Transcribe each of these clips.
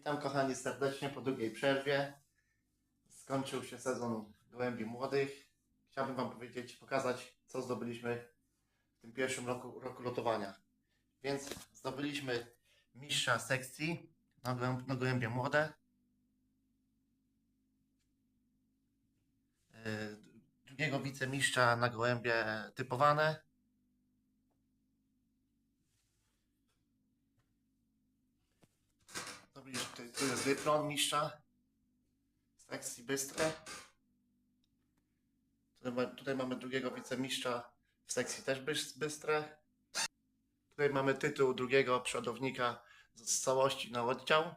Witam kochani serdecznie po długiej przerwie. Skończył się sezon gołębi młodych. Chciałbym Wam powiedzieć, pokazać co zdobyliśmy w tym pierwszym roku, roku lotowania. Więc zdobyliśmy mistrza sekcji na, gołęb, na gołębie młode. Yy, Drugiego wicemistrza na gołębie typowane. Tutaj, tu jest dyplom mistrza sekcji Bystre. Tutaj, ma- tutaj mamy drugiego wicemistrza w sekcji też Bys- Bystre. Tutaj mamy tytuł drugiego przodownika z z całości na oddział.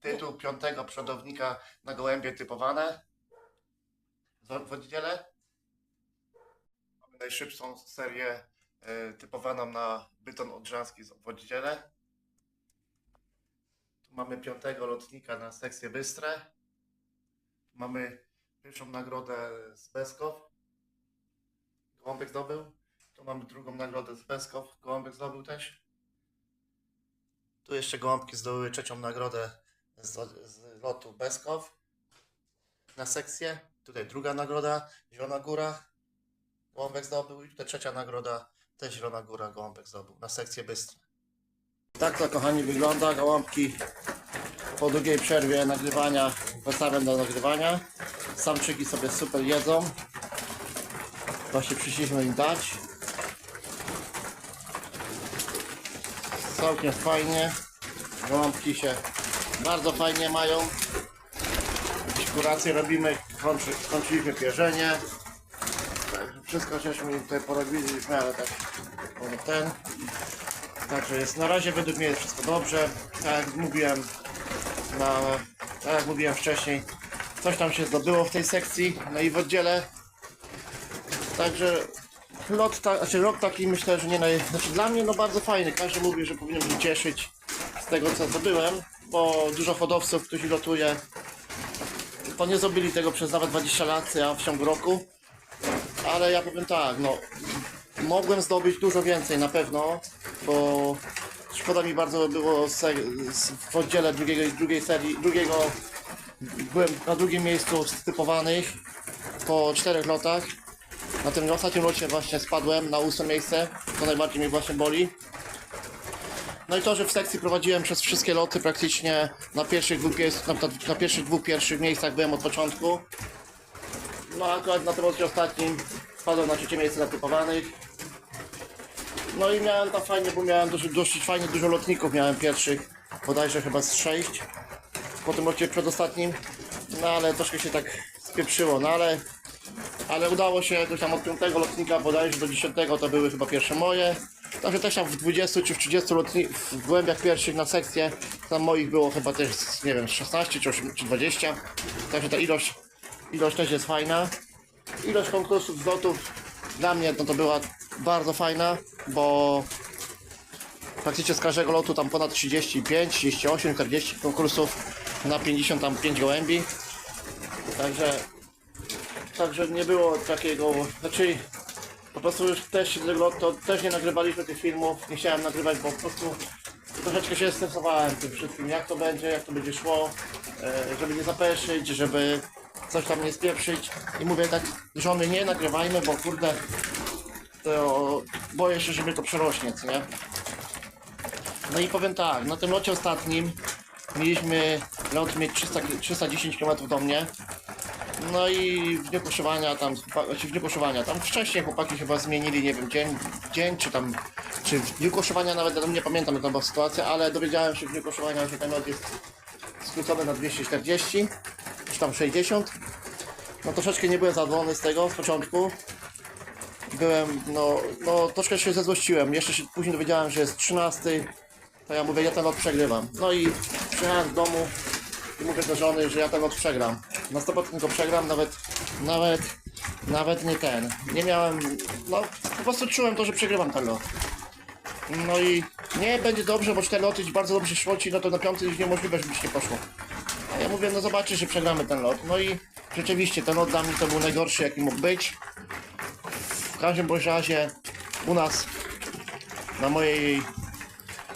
Tytuł piątego przodownika na gołębie typowane. W oddziale. Mamy najszybszą serię e, typowaną na byton odrzański z- w oddziale. Tu mamy piątego lotnika na sekcję Bystre. Mamy pierwszą nagrodę z Beskow. Gołąbek zdobył. Tu mamy drugą nagrodę z Beskow. Gołąbek zdobył też. Tu jeszcze gołąbki zdobyły trzecią nagrodę z, z lotu Beskow na sekcję. Tutaj druga nagroda, Zielona Góra. Gołąbek zdobył. I tutaj trzecia nagroda, też Zielona Góra, Gołąbek zdobył na sekcję Bystre. Tak to kochani wygląda. Gołąbki po długiej przerwie nagrywania wracamy do nagrywania. Samczyki sobie super jedzą. Właśnie przyszliśmy im dać. Całkiem fajnie. Gołąbki się bardzo fajnie mają. Jakieś robimy. Kończy, skończyliśmy pierzenie. Także Wszystko żeśmy tutaj porobili w miarę tak ten. Także jest na razie według mnie jest wszystko dobrze. Tak jak mówiłem na, tak jak mówiłem wcześniej, coś tam się zdobyło w tej sekcji, no i w oddziale. Także lot, ta, znaczy rok taki myślę, że nie naj, znaczy dla mnie no bardzo fajny. Każdy mówi, że powinien się cieszyć z tego co zdobyłem, bo dużo hodowców, którzy lotuje, to nie zrobili tego przez nawet 20 lat, ja w ciągu roku. Ale ja powiem tak, no mogłem zdobyć dużo więcej na pewno, bo szkoda mi bardzo było w oddziale drugiego, drugiej serii, drugiego, byłem na drugim miejscu z typowanych po czterech lotach. Na tym ostatnim locie właśnie spadłem na ósme miejsce, to najbardziej mnie właśnie boli. No i to, że w sekcji prowadziłem przez wszystkie loty praktycznie na pierwszych dwóch, na, na, pierwszych dwóch pierwszych miejscach byłem od początku. No a akurat na tym ostatnim spadłem na trzecie miejsce na typowanych. No i miałem tam fajnie, bo miałem dosyć, dosyć fajnie dużo lotników, miałem pierwszych bodajże chyba z 6 po tym locie przedostatnim, no ale troszkę się tak spieprzyło, no ale, ale udało się jakoś tam od 5 lotnika bodajże do 10 to były chyba pierwsze moje, także też tam w 20 czy w 30 lotni, w głębiach pierwszych na sekcję, tam moich było chyba też, nie wiem, 16 czy, 8, czy 20, także ta ilość, ilość też jest fajna. Ilość konkursów z lotów dla mnie no to była bardzo fajna, bo praktycznie z każdego lotu tam ponad 35, 38, 40 konkursów na 55 gołębi. Także, także nie było takiego, znaczy po prostu już też tego lotu też nie nagrywaliśmy tych filmów, nie chciałem nagrywać, bo po prostu troszeczkę się stresowałem tym wszystkim, jak to będzie, jak to będzie szło, e, żeby nie zapeszyć, żeby coś tam nie spieprzyć i mówię tak, żony nie nagrywajmy, bo kurde to boję się, żeby to przerośnie, co nie? No i powiem tak, na tym locie ostatnim mieliśmy lot mieć 300, ki- 310 km do mnie. No i w dniu poszywania tam, znaczy w dniu poszywania, tam wcześniej chłopaki chyba zmienili, nie wiem, dzień, dzień czy tam, czy w dniu koszowania nawet, nie pamiętam jaka była sytuacja, ale dowiedziałem się w dniu koszowania, że ten lot jest skrócony na 240, czy tam 60. No troszeczkę nie byłem zadowolony z tego z początku. Byłem, no, no troszkę się zezłościłem. Jeszcze się później dowiedziałem, że jest 13. To ja mówię, ja ten lot przegrywam. No i przyjechałem z domu i mówię do żony, że ja ten lot przegram. Na 100% go przegram, nawet, nawet, nawet nie ten. Nie miałem, no po prostu czułem to, że przegrywam ten lot. No i nie będzie dobrze, bo te loty bardzo dobrze szło ci, no to na piąty już niemożliwe, żeby ci nie poszło. A ja mówię, no zobaczysz, że przegramy ten lot. No i rzeczywiście ten lot dla mnie to był najgorszy, jaki mógł być. W każdym bądź razie u nas na mojej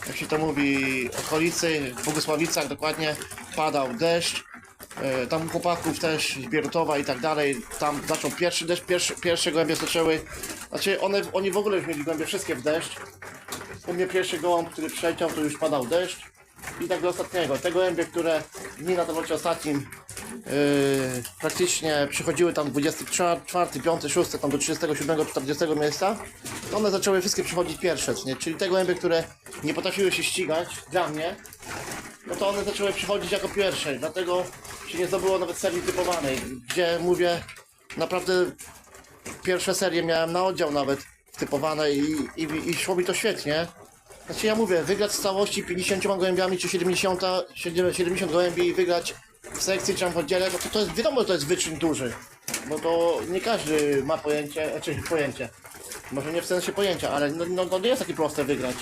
jak się to mówi, okolicy, w Bogusławicach dokładnie, padał deszcz. E, Tam u chłopaków też Bierutowa i tak dalej, tam zaczął pierwszy deszcz, pierwszy, pierwsze gołębie zaczęły, znaczy one, oni w ogóle już mieli gołębie wszystkie w deszcz. U mnie pierwszy gołąb, który przeleciał, to już padał deszcz. I tak do ostatniego. Te gołębie, które dni na locie ostatnim praktycznie przychodziły tam 24, 5, 6, tam do 37, 40 miejsca, to one zaczęły wszystkie przychodzić pierwsze, nie? czyli te gołębie, które nie potrafiły się ścigać dla mnie, no to one zaczęły przychodzić jako pierwsze, dlatego się nie zdobyło nawet serii typowanej, gdzie mówię, naprawdę pierwsze serie miałem na oddział nawet typowane i, i, i szło mi to świetnie. Znaczy ja mówię, wygrać z całości 50 gołębiami czy 70, 70 gołębi i wygrać w sekcji czy w oddziale, no to, to jest wiadomo, że to jest wyczyn duży. Bo to nie każdy ma pojęcie, znaczy pojęcie. Może nie w sensie pojęcia, ale no, no, to nie jest takie proste wygrać.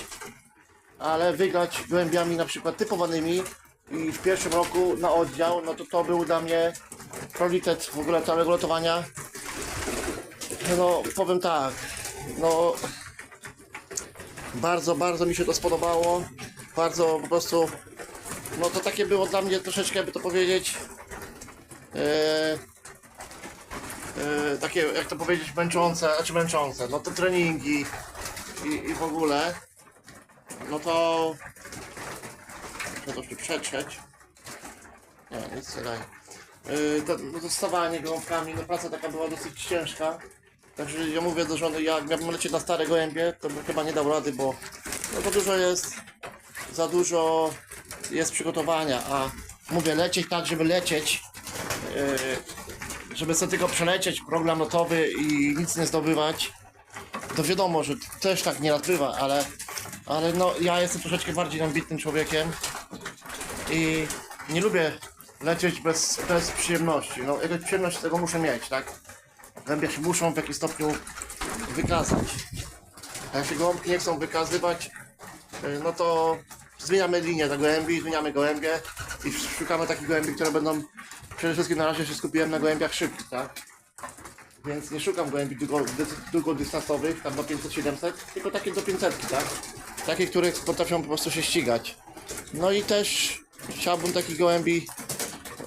Ale wygrać gołębiami na przykład typowanymi i w pierwszym roku na oddział, no to to był dla mnie priorytet w ogóle całego lotowania. No powiem tak, no bardzo, bardzo mi się to spodobało. Bardzo po prostu, no to takie było dla mnie troszeczkę, jakby to powiedzieć, e, e, takie, jak to powiedzieć, męczące, znaczy męczące, no te treningi i, i w ogóle, no to, no to się przetrzeć. Nie, nic nie daje. Yy, to, no to stawanie no praca taka była dosyć ciężka. Także ja mówię do żony, jak miałbym lecieć na stare gołębie, to bym chyba nie dał rady, bo no za dużo jest, za dużo jest przygotowania, a mówię lecieć tak, żeby lecieć, yy, żeby sobie tylko przelecieć program notowy i nic nie zdobywać, to wiadomo, że też tak nie bywa, ale, ale no ja jestem troszeczkę bardziej ambitnym człowiekiem i nie lubię lecieć bez, bez przyjemności. No jakaś przyjemność tego muszę mieć, tak? Gołębie się muszą w jakimś stopniu wykazać. A jak się gołąbki nie chcą wykazywać, y, no to zmieniamy linię do gołębi, zmieniamy gołębie i szukamy takich gołębi, które będą przede wszystkim na razie się skupiłem na gołębiach szybkich, tak? Więc nie szukam gołębi długo, dy- długodystansowych, tam do 500-700, tylko takie do 500, tak? Takie, które potrafią po prostu się ścigać. No i też chciałbym takich gołębi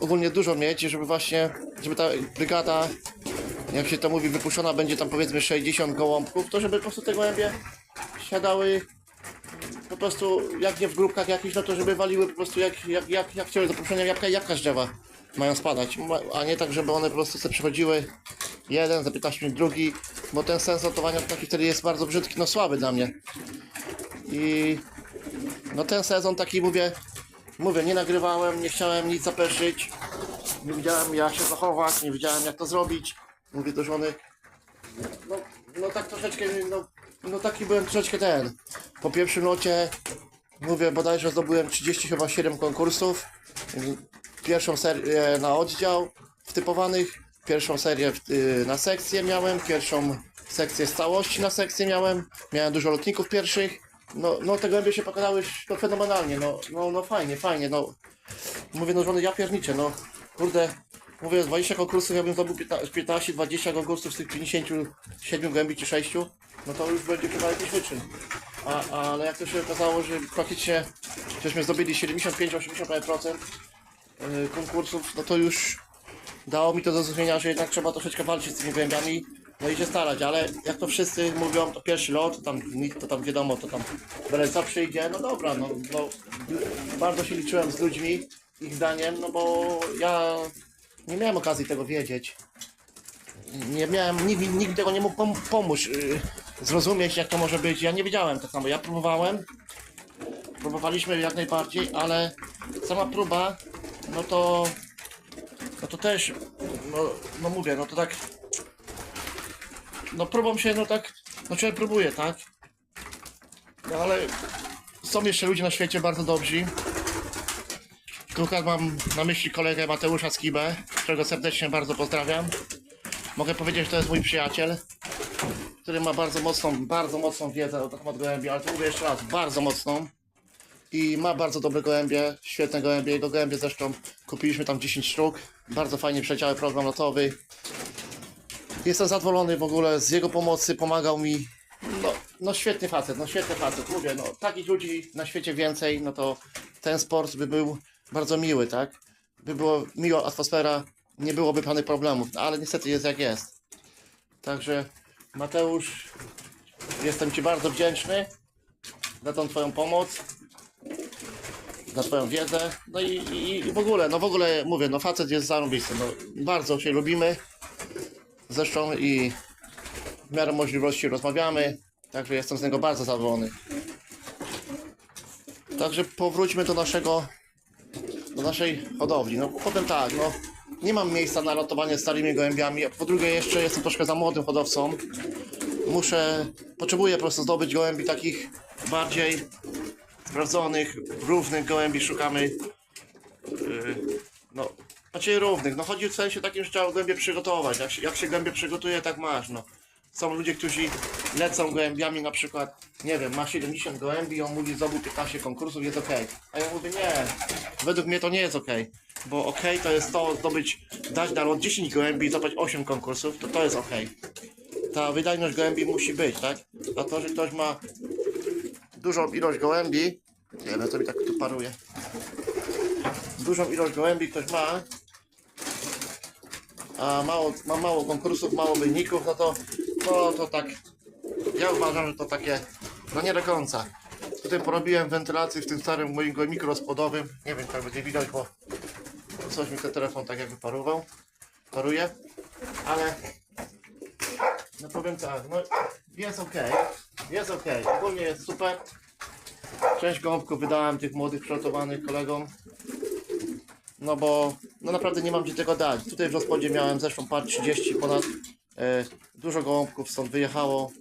ogólnie dużo mieć, żeby właśnie, żeby ta brygada, jak się to mówi, wypuszczona będzie tam powiedzmy 60 gołąbków, to żeby po prostu te gołębie siadały po prostu, jak nie w grupkach jakichś, no to żeby waliły po prostu jak, jak, jak, jak chciały zaproszenia jabłka i jabłka z drzewa mają spadać, a nie tak, żeby one po prostu sobie przychodziły jeden, za 15 minut drugi, bo ten sens lotowania taki wtedy jest bardzo brzydki, no słaby dla mnie. I no ten sezon taki mówię, mówię, nie nagrywałem, nie chciałem nic zapeszyć, nie wiedziałem jak się zachować, nie wiedziałem jak to zrobić. Mówię do żony, no, no tak troszeczkę, no, no taki byłem troszeczkę ten. Po pierwszym locie, mówię, bodajże zdobyłem 30 chyba 7 konkursów. Pierwszą serię na oddział wtypowanych, pierwszą serię y, na sekcję miałem, pierwszą sekcję z całości na sekcję miałem, miałem dużo lotników pierwszych. No, no te gołębie się pokazały no, fenomenalnie, no, no, no fajnie, fajnie, no. Mówię, no żony, ja pierniczę, no. Kurde, mówię, 20 konkursów, ja bym zdobył 15-20 konkursów z tych 57 gołębi czy 6, no to już będzie chyba jakiś wyczyn. A, ale jak to się okazało, że praktycznie żeśmy zdobyli 75-80% y, konkursów, no to już dało mi to do zrozumienia, że jednak trzeba troszeczkę walczyć z tymi gołębiami, no i się starać, ale jak to wszyscy mówią, to pierwszy lot, to tam nikt, to tam wiadomo, to tam co przyjdzie, no dobra, no, no bardzo się liczyłem z ludźmi, ich zdaniem, no bo ja nie miałem okazji tego wiedzieć. Nie miałem, nikt, nikt tego nie mógł pom- pomóc, yy, zrozumieć jak to może być, ja nie wiedziałem tak samo, ja próbowałem, próbowaliśmy jak najbardziej, ale sama próba, no to no to też, no, no mówię, no to tak, no próbą się, no tak, no człowiek próbuje, tak? No ale są jeszcze ludzie na świecie bardzo dobrzy. Tutaj mam na myśli kolegę Mateusza Skibę, którego serdecznie bardzo pozdrawiam. Mogę powiedzieć, że to jest mój przyjaciel, który ma bardzo mocną, bardzo mocną wiedzę na temat gołębi, ale to mówię jeszcze raz, bardzo mocną i ma bardzo dobre gołębie, świetne gołębie. Jego gołębie zresztą kupiliśmy tam 10 sztuk. Bardzo fajnie przeciały program lotowy. Jestem zadowolony w ogóle z jego pomocy, pomagał mi. No, no świetny facet, no świetny facet, mówię, no takich ludzi na świecie więcej, no to ten sport by był bardzo miły, tak? By była miła atmosfera, nie byłoby panych problemów, no, ale niestety jest jak jest. Także Mateusz, jestem Ci bardzo wdzięczny za tą Twoją pomoc, za Twoją wiedzę, no i, i, i w ogóle, no w ogóle mówię, no facet jest zarąbisty, no bardzo się lubimy, zresztą i w miarę możliwości rozmawiamy, także jestem z niego bardzo zadowolony. Także powróćmy do naszego, do naszej hodowli. No powiem tak, no nie mam miejsca na ratowanie starymi gołębiami, po drugie jeszcze jestem troszkę za młodym hodowcą. Muszę, potrzebuję po prostu zdobyć gołębi takich bardziej sprawdzonych, równych gołębi szukamy. Yy, no, znaczy równych, no chodzi w sensie takim, że trzeba gołębie przygotować. Jak się, jak się gołębie przygotuje, tak masz, no. Są ludzie, którzy lecą gołębiami, na przykład, nie wiem, ma 70 gołębi, on mówi zdobył 15 konkursów, jest ok. A ja mówię, nie, według mnie to nie jest ok. Bo ok to jest to, zdobyć, dać lot 10 gołębi i zdobyć 8 konkursów, to to jest ok. Ta wydajność gołębi musi być, tak? A to, że ktoś ma dużą ilość gołębi, nie wiem, co mi tak tu paruje. Dużą ilość gołębi ktoś ma, a mało, ma mało konkursów, mało wyników, no to, to, to tak, ja uważam, że to takie, no nie do końca. Tutaj porobiłem wentylację w tym starym moim gołębniku rozpłodowym, nie wiem, czy będzie widać, bo coś mi ten telefon tak jakby parował, paruje, ale no powiem tak, no jest ok, jest ok, ogólnie jest super. Część gąbków wydałem tych młodych przygotowanych kolegom. No bo no naprawdę nie mam gdzie tego dać. Tutaj w rozpodzie miałem zeszłą par 30 ponad. E, dużo gołąbków stąd wyjechało.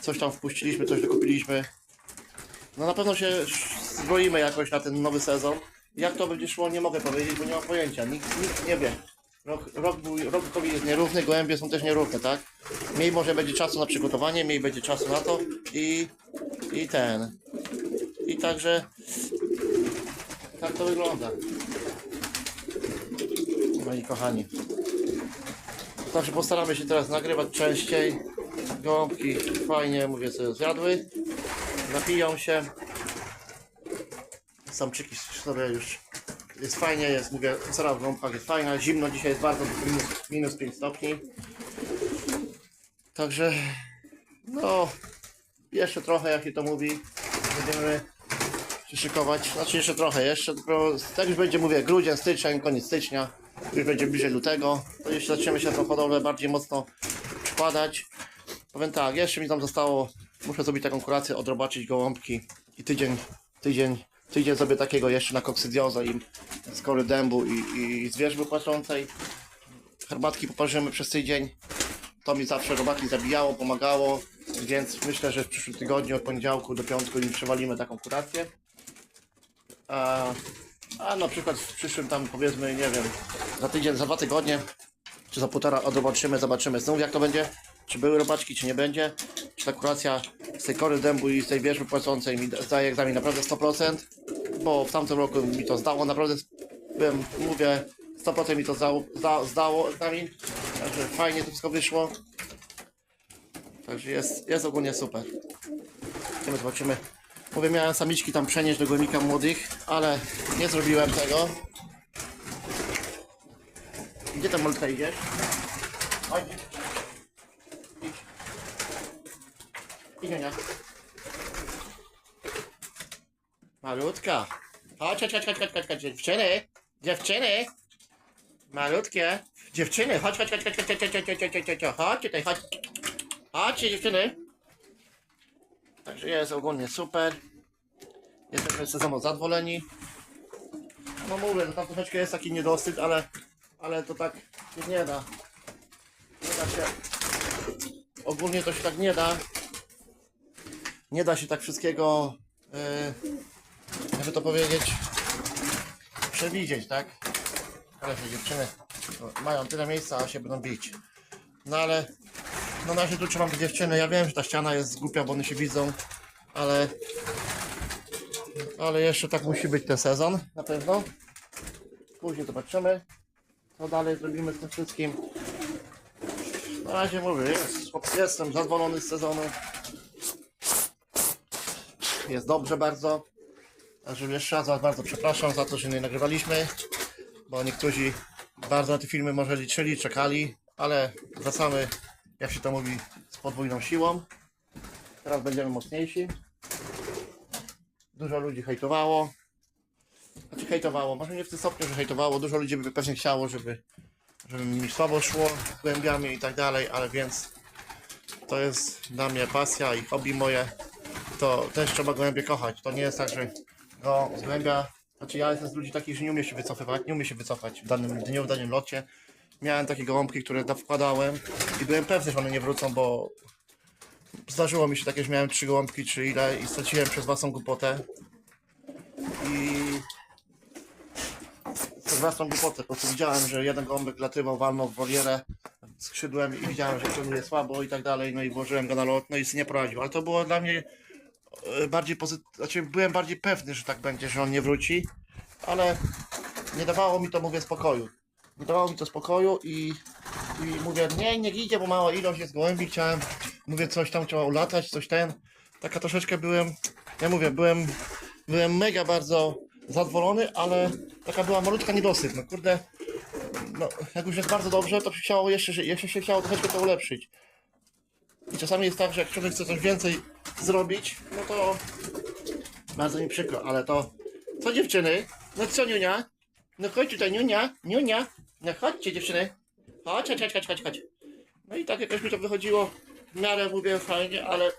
Coś tam wpuściliśmy, coś dokupiliśmy. No na pewno się zbroimy jakoś na ten nowy sezon. Jak to będzie szło nie mogę powiedzieć, bo nie mam pojęcia. Nikt, nikt nie wie. Rok, rok, był, rok jest nierówny, gołębie są też nierówne, tak? Mniej może będzie czasu na przygotowanie, mniej będzie czasu na to i, i ten. I także tak to wygląda. Moi kochani. Także postaramy się teraz nagrywać częściej. Gąbki fajnie, mówię sobie, zjadły. Napiją się. Samczyki sobie już jest fajnie, jest, mówię, cera w gąbkach jest fajna. Zimno dzisiaj jest bardzo, minus, minus 5 stopni. Także, no, jeszcze trochę, jak się to mówi, będziemy się szykować. Znaczy jeszcze trochę, jeszcze dopiero, tak już będzie, mówię, grudzień, styczeń, koniec stycznia, już będzie bliżej lutego, to jeszcze zaczniemy się tą hodowlę bardziej mocno przykładać. Powiem tak, jeszcze mi tam zostało, muszę zrobić taką kurację, odrobaczyć gołąbki i tydzień, tydzień, tydzień sobie takiego jeszcze na koksydiozę i skory dębu i, i zwierzby płaczącej. Herbatki poparzymy przez tydzień. To mi zawsze robaki zabijało, pomagało, więc myślę, że w przyszłym tygodniu od poniedziałku do piątku im przewalimy taką kurację. A, a na przykład w przyszłym tam powiedzmy, nie wiem, za tydzień, za dwa tygodnie, czy za półtora odrobaczymy, zobaczymy znów jak to będzie, czy były robaczki, czy nie będzie, czy ta kuracja z tej kory dębu i z tej wierzby płacącej mi zdaje egzamin naprawdę 100%, bo w tamtym roku mi to zdało, naprawdę byłem, mówię, 100% mi to zdało, zda, zdało egzamin, także fajnie to wszystko wyszło. Także jest, jest ogólnie super. Zobaczymy, zobaczymy. Mówię, miałem samiczki tam przenieść do gołębnika młodych, ale nie zrobiłem tego. Gdzie tam Molka idziesz? Chodź. Idź. Idź, Ania. Malutka. Chodź, chodź, chodź, chodź, chodź. Dziewczyny. Dziewczyny. Malutkie. Dziewczyny, chodź, chodź, chodź, chodź, chodź, chodź, chodź, chodź, chodź, chodź, chodź, chodź tutaj, chodź. Chodźcie dziewczyny. Także jest ogólnie super. Jesteśmy sezonu zadowoleni. No mówię, no tam troszeczkę jest taki niedosyt, ale, ale to tak się nie da. Nie da się. Ogólnie to się tak nie da. Nie da się tak wszystkiego, yy, jakby to powiedzieć, przewidzieć, tak? Ale te dziewczyny no, mają tyle miejsca, a się będą bić. No ale no na razie tu trzymam te dziewczyny. Ja wiem, że ta ściana jest głupia, bo one się widzą, ale ale jeszcze tak musi być ten sezon, na pewno. Później zobaczymy, co dalej zrobimy z tym wszystkim. Na razie mówię, jest, jestem zadowolony z sezonu. jest dobrze bardzo. Także jeszcze raz bardzo przepraszam za to, że nie nagrywaliśmy, bo niektórzy bardzo na te filmy może liczyli, czekali, ale wracamy, jak się to mówi, z podwójną siłą. Teraz będziemy mocniejsi. Dużo ludzi hejtowało. Znaczy hejtowało, może nie w tym stopniu, że hejtowało. Dużo ludzi by pewnie chciało, żeby, żeby mi słabo szło z głębiami i tak dalej, ale więc to jest dla mnie pasja i hobby moje. To też trzeba gołębie kochać. To nie jest tak, że go z głębia. Znaczy ja jestem z ludzi takich, że nie umie się wycofywać, nie umie się wycofać w danym dniu, w danym locie. Miałem takie gołąbki, które da- wkładałem i byłem pewny, że one nie wrócą, bo zdarzyło mi się takie, że miałem trzy gołąbki czy ile i straciłem przez własną głupotę. I przez własną głupotę po prostu widziałem, że jeden gołąbek latywał, walnął w wolierę skrzydłem i widziałem, że ciągle słabo i tak dalej, no i włożyłem go na lot, no i nie prowadził, ale to było dla mnie e, bardziej pozytywne, znaczy byłem bardziej pewny, że tak będzie, że on nie wróci, ale nie dawało mi to, mówię, spokoju. Nie dawało mi to spokoju i, i mówię, nie, niech idzie, bo mała ilość jest gołębi, chciałem, mówię, coś tam trzeba ulatać, coś ten, taka troszeczkę byłem, ja mówię, byłem, byłem mega bardzo zadowolony, ale taka była malutka niedosyt, no kurde, no, jak już jest bardzo dobrze, to chciało jeszcze, jeszcze się chciało troszeczkę to ulepszyć. I czasami jest tak, że jak człowiek chce coś więcej zrobić, no to bardzo mi przykro, ale to... Co dziewczyny? No co Niunia? No chodź tutaj Niunia, Niunia. No chodźcie dziewczyny. Chodź, chodź, chodź, chodź, chodź. No i tak jakoś mi to wychodziło w miarę, mówię, fajnie, ale...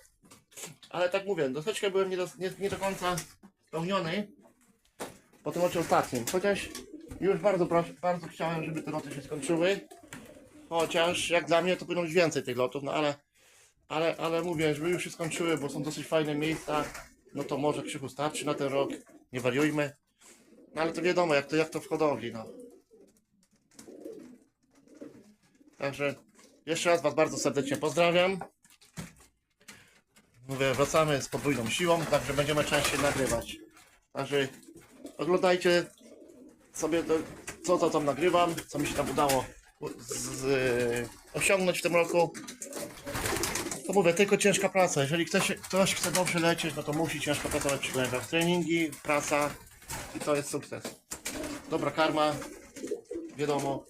Ale tak mówię, troszeczkę byłem nie do, nie, nie do końca spełniony po tym oczy ostatnim. Chociaż już bardzo, bardzo chciałem, żeby te loty się skończyły. Chociaż jak dla mnie to powinno być więcej tych lotów, no ale, ale, ale mówię, żeby już się skończyły, bo są dosyć fajne miejsca, no to może krzychu starczy na ten rok, nie wariujmy. No ale to wiadomo, jak to, jak to w hodowli, no. Także jeszcze raz Was bardzo serdecznie pozdrawiam. Mówię, wracamy z podwójną siłą, także będziemy częściej nagrywać. Także oglądajcie sobie to, co to tam nagrywam, co mi się tam udało z, z, osiągnąć w tym roku. To mówię, tylko ciężka praca. Jeżeli ktoś, ktoś chce dobrze lecieć, no to musi ciężko pracować przy gołębiach. Treningi, praca i to jest sukces. Dobra karma, wiadomo.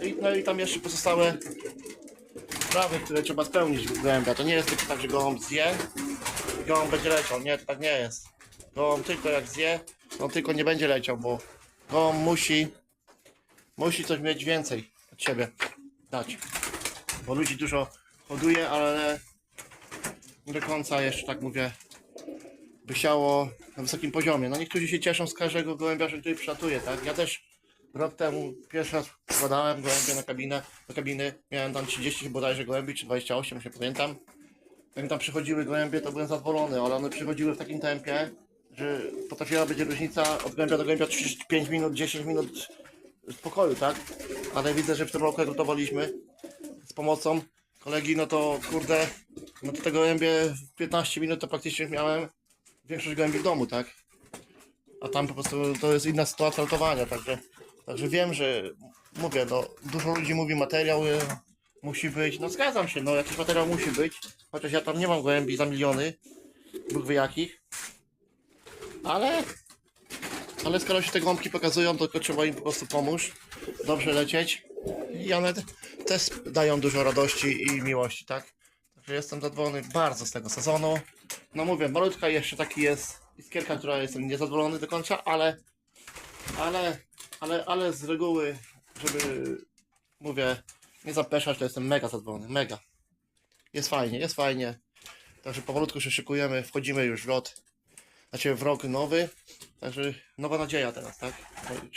I, no i tam jeszcze pozostałe sprawy, które trzeba spełnić w gołębia. To nie jest tylko tak, że gołąb zje i gołąb będzie leciał. Nie, to tak nie jest. Gołąb tylko jak zje, to on tylko nie będzie leciał, bo gołąb musi musi coś mieć więcej od siebie dać. Bo ludzi dużo hoduje, ale do końca jeszcze tak mówię by chciało na wysokim poziomie. No niektórzy się cieszą z każdego gołębia, że tutaj przylatuje, tak? Ja też rok temu pierwszy raz wkładałem gołębie na kabinę, do kabiny, miałem tam 30 bodajże gołębi, czy 28, już nie pamiętam. Jak tam przychodziły gołębie, to byłem zadowolony, ale one przychodziły w takim tempie, że potrafiła być różnica od gołębia do gołębia 35 minut, 10 minut spokoju, tak? Ale widzę, że w tym roku jak gotowaliśmy z pomocą kolegi, no to kurde, no to te gołębie w 15 minut to praktycznie miałem większość gołębi w domu, tak? A tam po prostu to jest inna sytuacja lotowania, także, także wiem, że mówię, no dużo ludzi mówi materiał y, musi być, no zgadzam się, no jakiś materiał musi być, chociaż ja tam nie mam gołębi za miliony, Bóg wie jakich, ale ale skoro się te gąbki pokazują, to tylko trzeba im po prostu pomóż dobrze lecieć i one te- też dają dużo radości i miłości, tak? Także jestem zadowolony bardzo z tego sezonu. No mówię, malutka jeszcze taki jest iskierka, która jestem niezadowolony do końca, ale ale, ale, ale z reguły, żeby mówię, nie zapeszać, to jestem mega zadowolony, mega. Jest fajnie, jest fajnie. Także powolutku się szykujemy, wchodzimy już w lot, znaczy w rok nowy. Także nowa nadzieja teraz, tak?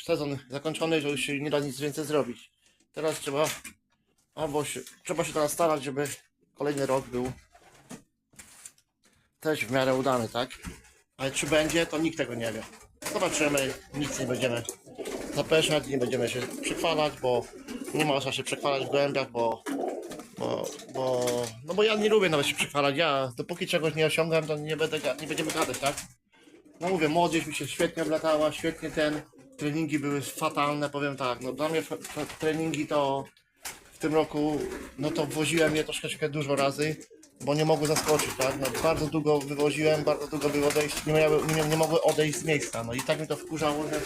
Sezon zakończony, że już się nie da nic więcej zrobić. Teraz trzeba, albo się, trzeba się teraz starać, żeby kolejny rok był też w miarę udany, tak? Ale czy będzie, to nikt tego nie wie. Zobaczymy, nic nie będziemy zapeszać, nie będziemy się przechwalać, bo nie można się przechwalać w głębiach, bo, bo, bo, no bo ja nie lubię nawet się przechwalać. Ja dopóki czegoś nie osiągam, to nie, będę, nie będziemy gadać, tak? No mówię, młodzież mi się świetnie oblatała, świetnie ten. Treningi były fatalne, powiem tak. No dla mnie treningi to w tym roku, no to woziłem je troszeczkę dużo razy. bo nie mogły zaskoczyć, tak? No, bardzo długo wywoziłem, bardzo długo były odejść, nie, miały, nie, nie mogły odejść z miejsca. No i tak mi to wkurzało, że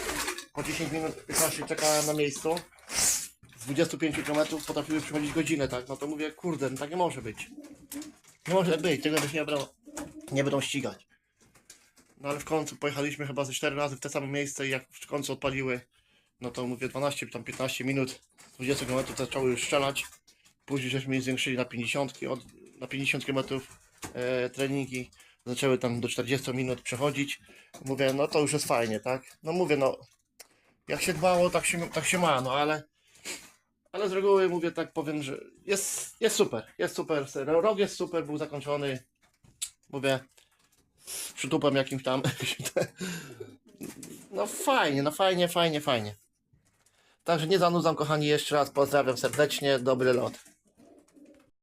po 10 minut 15 czekałem na miejscu. Z 25 km potrafiły przychodzić godzinę, tak? No to mówię, kurde, no tak nie może być. Nie może być, tego też nie będą, nie będą ścigać. No ale w końcu pojechaliśmy chyba ze 4 razy w te same miejsce i jak w końcu odpaliły, no to mówię 12, tam 15 minut, z 20 km zaczęły już strzelać. Później żeśmy zwiększyli na 50, od, na 50 km e, treningi. Zaczęły tam do 40 minut przechodzić. Mówię, no to już jest fajnie, tak? No mówię, no jak się dbało, tak się, tak się ma, no ale ale z reguły mówię tak powiem, że jest, jest super, jest super, rok jest super, był zakończony, mówię, z przytupem jakimś tam, no fajnie, no fajnie, fajnie, fajnie. Także nie zanudzam kochani, jeszcze raz pozdrawiam serdecznie, dobry lot.